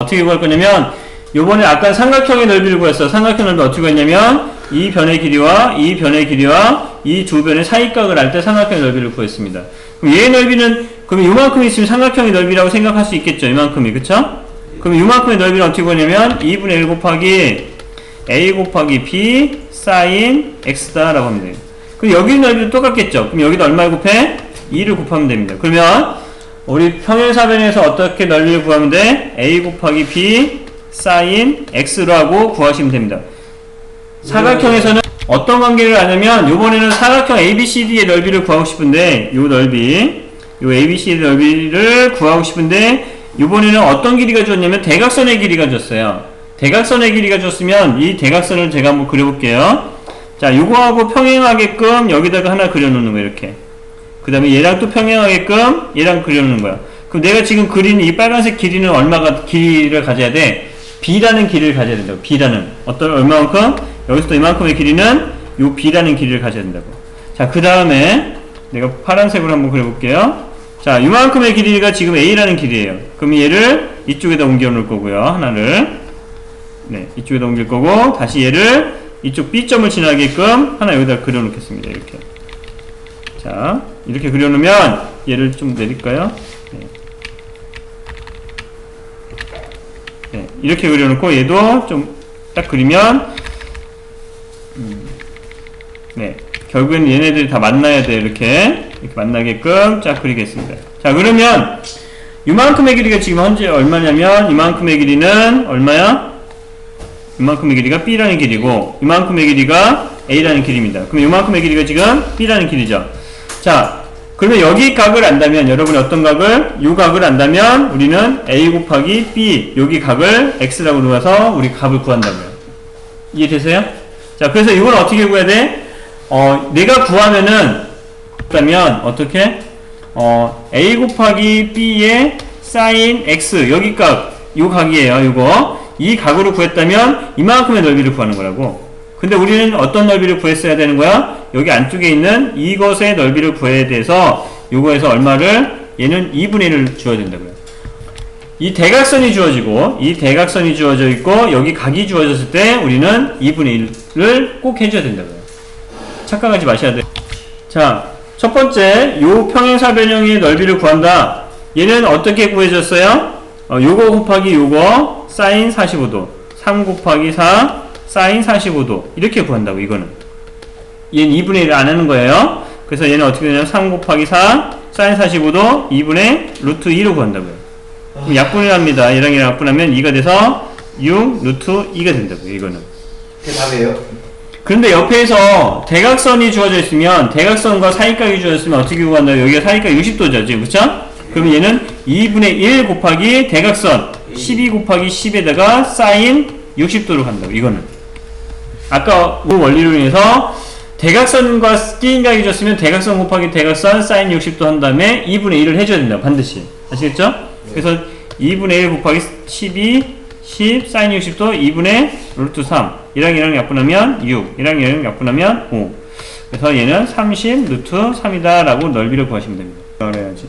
어떻게 구할 거냐면 요번에 아까 삼각형의 넓이를 구했어. 삼각형 넓이 어떻게 구했냐면 이 변의 길이와 이 변의 길이와 이 두 변의 사이각을 알 때 삼각형의 넓이를 구했습니다. 그럼 얘의 넓이는 그럼 요만큼 있으면 삼각형의 넓이라고 생각할 수 있겠죠. 이만큼이 그쵸? 그럼 요만큼의 넓이는 어떻게 구하냐면 2분의 1 곱하기 a 곱하기 b 사인 x다 라고 하면 돼요. 그럼 여기 넓이도 똑같겠죠. 그럼 여기도 얼마 곱해? 2를 곱하면 됩니다. 그러면 우리 평행사변에서 어떻게 넓이를 구하면 돼? a 곱하기 b 사인 x로 하고 구하시면 됩니다. 사각형에서는 어떤 관계를 아냐면 이번에는 사각형 ABCD의 넓이를 구하고 싶은데 요 넓이 요 ABCD 넓이를 구하고 싶은데 이번에는 어떤 길이가 줬냐면 대각선의 길이가 줬어요. 대각선의 길이가 줬으면 이 대각선을 제가 한번 그려볼게요. 자, 요거하고 평행하게끔 여기다가 하나 그려놓는 거예요. 이렇게. 그 다음에 얘랑 또 평행하게끔 얘랑 그려놓는 거야. 그럼 내가 지금 그린 이 빨간색 길이는 얼마가 길이를 가져야 돼? B라는 길이를 가져야 된다고. B라는 어떤 얼마만큼? 여기서 또 이만큼의 길이는 요 B라는 길이를 가져야 된다고. 자, 그 다음에 내가 파란색으로 한번 그려볼게요. 자, 이만큼의 길이가 지금 A라는 길이에요. 그럼 얘를 이쪽에다 옮겨 놓을 거고요. 하나를. 네, 이쪽에다 옮길 거고 다시 얘를 이쪽 B점을 지나게끔 하나 여기다 그려 놓겠습니다. 이렇게. 자, 이렇게 그려 놓으면 얘를 좀 내릴까요? 네. 네, 이렇게 그려 놓고 얘도 좀 딱 그리면 음, 네, 결국엔 얘네들이 다 만나야 돼. 이렇게 이렇게 만나게끔 쫙 그리겠습니다. 자, 그러면 이만큼의 길이가 지금 현재 얼마냐면 이만큼의 길이는 얼마야? 이만큼의 길이가 B라는 길이고 이만큼의 길이가 A라는 길이입니다. 그럼 이만큼의 길이가 지금 B라는 길이죠. 자, 그러면 여기 각을 안다면 여러분이 어떤 각을? 요 각을 안다면 우리는 A 곱하기 B 여기 각을 X라고 놓아서 우리 값을 구한다고요. 이해되세요? 자, 그래서 이걸 어떻게 구해야 돼? 어, 내가 구하면은 그러면 어떻게? 어, A 곱하기 B의 사인 X 여기 각, 요 각이에요. 요거. 이 각으로 구했다면 이만큼의 넓이를 구하는 거라고. 근데 우리는 어떤 넓이를 구했어야 되는 거야? 여기 안쪽에 있는 이것의 넓이를 구해야 돼서 요거에서 얼마를 얘는 2분의 1을 주어야 된다고요. 이 대각선이 주어지고 이 대각선이 주어져 있고 여기 각이 주어졌을 때 우리는 2분의 1을 꼭 해줘야 된다고요. 착각하지 마셔야 돼. 자, 첫 번째 요 평행사 변형의 넓이를 구한다. 얘는 어떻게 구해졌어요? 어, 요거 곱하기 요거 사인 45도 3 곱하기 4 사인 45도 이렇게 구한다고 이거는 얘는 2분의 1을 안 하는 거예요. 그래서 얘는 어떻게 되냐면 3 곱하기 4 사인 45도 2분의 루트 2로 구한다고요. 그럼 약분을 합니다. 얘랑 얘랑 약분하면 2가 돼서 6 루트 2가 된다고요 이거는. 그게 답이에요? 그런데 옆에서 대각선이 주어져 있으면 대각선과 사이각이 주어져 있으면 어떻게 구한다고? 여기가 사이각 60도죠 지금. 그쵸? 그러면 얘는 2분의 1 곱하기 대각선 12 곱하기 10에다가 사인 60도로 간다고 이거는. 아까 그 원리로 인해서 대각선과 띠인각이 줬으면 대각선 곱하기 대각선 사인 60도 한 다음에 2분의 1을 해줘야 된다 반드시. 아시겠죠? 그래서 2분의 1 곱하기 12 10 사인 60도 2분의 루트 3 이랑 이랑 약분하면 6 이랑 이랑 약분하면 5 그래서 얘는 30 루트 3이다 라고 넓이를 구하시면 됩니다. 그래야지